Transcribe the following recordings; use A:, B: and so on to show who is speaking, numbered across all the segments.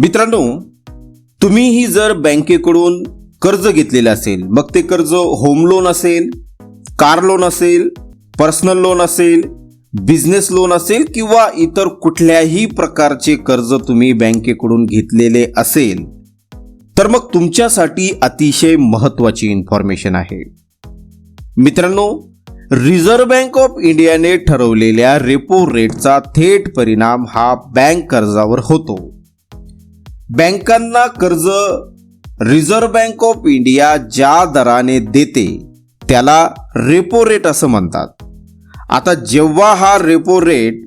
A: मित्रांनो तुम्हीही जर बँकेकडून कर्ज घेतलेलं असेल मग ते कर्ज होम लोन असेल कार लोन असेल पर्सनल लोन असेल बिझनेस लोन असेल किंवा इतर कुठल्याही प्रकारचे कर्ज तुम्ही बँकेकडून घेतलेले असेल तर मग तुमच्यासाठी अतिशय महत्वाची इन्फॉर्मेशन आहे. मित्रांनो रिझर्व्ह बँक ऑफ इंडियाने ठरवलेल्या रेपो रेटचा थेट परिणाम हा बँक कर्जावर होतो. बँकांना कर्ज रिझर्व्ह बँक ऑफ इंडिया ज्या दराने देते त्याला रेपो रेट असं म्हणतात. आता जेव्हा हा रेपो रेट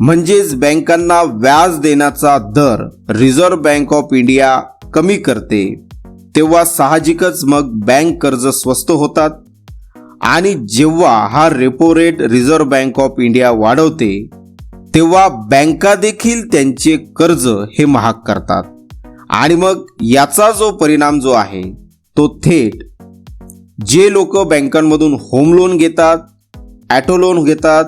A: म्हणजेच बँकांना व्याज देण्याचा दर रिझर्व्ह बँक ऑफ इंडिया कमी करते तेव्हा साहजिकच मग बँक कर्ज स्वस्त होतात. आणि जेव्हा हा repo rate reserve bank of India वाढवते तेव्हा बँका देखील त्यांचे कर्ज हे महाग करतात. आणि मग याचा जो परिणाम जो आहे तो थेट जे लोक बँकांमधून होम लोन घेतात ॲटो लोन घेतात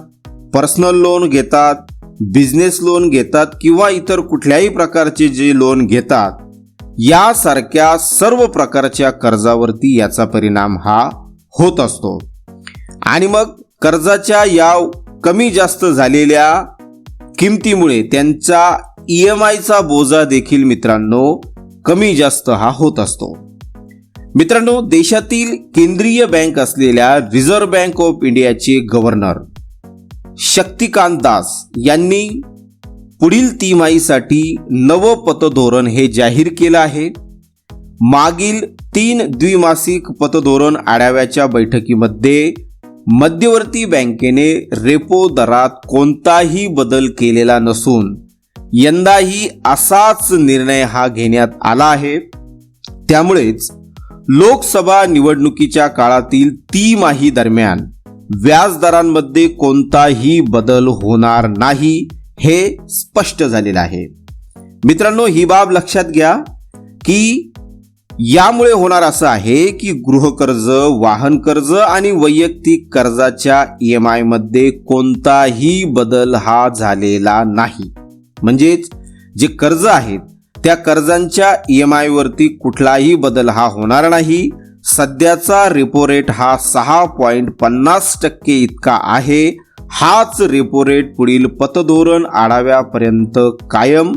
A: पर्सनल लोन घेतात बिझनेस लोन घेतात किंवा इतर कुठल्याही प्रकारचे जे लोन घेतात यासारख्या सर्व प्रकारच्या कर्जावरती याचा परिणाम हा होत असतो. आणि मग कर्जाच्या या कमी जास्त झालेल्या किमतीमुळे त्यांचा ई एम आयचा बोजा देखील मित्रांनो कमी जास्त हा होत असतो. मित्रांनो देशातील केंद्रीय बँक असलेल्या रिझर्व्ह बँक ऑफ इंडियाचे गव्हर्नर शक्तिकांत दास यांनी पुढील तिमाहीसाठी नवं पतधोरण हे जाहीर केलं आहे. मागील तीन द्विमासिक पतधोरण आढाव्याच्या बैठकीमध्ये मध्यवर्ती बँकेने रेपो दरात कोणताही बदल केलेला नसून यंदाही असाच निर्णय हा घेण्यात आला आहे. त्यामुळेच लोकसभा निवडणुकीच्या काळातील तिमाही दरम्यान व्याजदरांमध्ये कोणताही बदल होणार नाही हे स्पष्ट झालेलं आहे. मित्रांनो ही बाब लक्षात घ्या की यामुळे होणार असं आहे की गृहकर्ज वाहन कर्ज आणि वैयक्तिक कर्जाच्या ई एम आयमध्ये कोणताही बदल हा झालेला नाही. म्हणजेच जे कर्ज आहेत त्या कर्जांच्या ई एम आयवरती कुठलाही बदल हा होणार नाही. सध्याचा रेपो रेट हा सहा पॉईंट पन्नास टक्के इतका आहे. हाच रेपो रेट पुढील पतधोरण आढाव्यापर्यंत कायम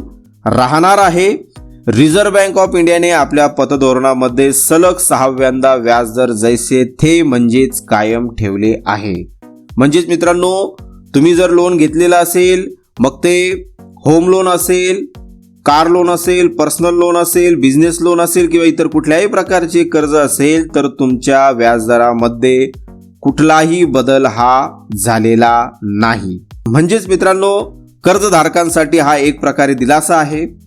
A: राहणार आहे. रिझर्व्ह बँक ऑफ इंडियाने आपल्या पतधोरणामध्ये सलग सहाव्यांदा व्याजदर जैसे थे म्हणजेच कायम ठेवले आहे. म्हणजेच मित्रांनो तुम्ही जर लोन घेतलेलं असेल मग ते होम लोन असेल कार लोन असेल पर्सनल लोन असेल बिझनेस लोन असेल किंवा इतर कुठल्याही प्रकारचे कर्ज असेल तर तुमच्या व्याजदरामध्ये कुठलाही बदल हा झालेला नाही. म्हणजेच मित्रांनो कर्जधारकांसाठी हा एक प्रकारे दिलासा आहे.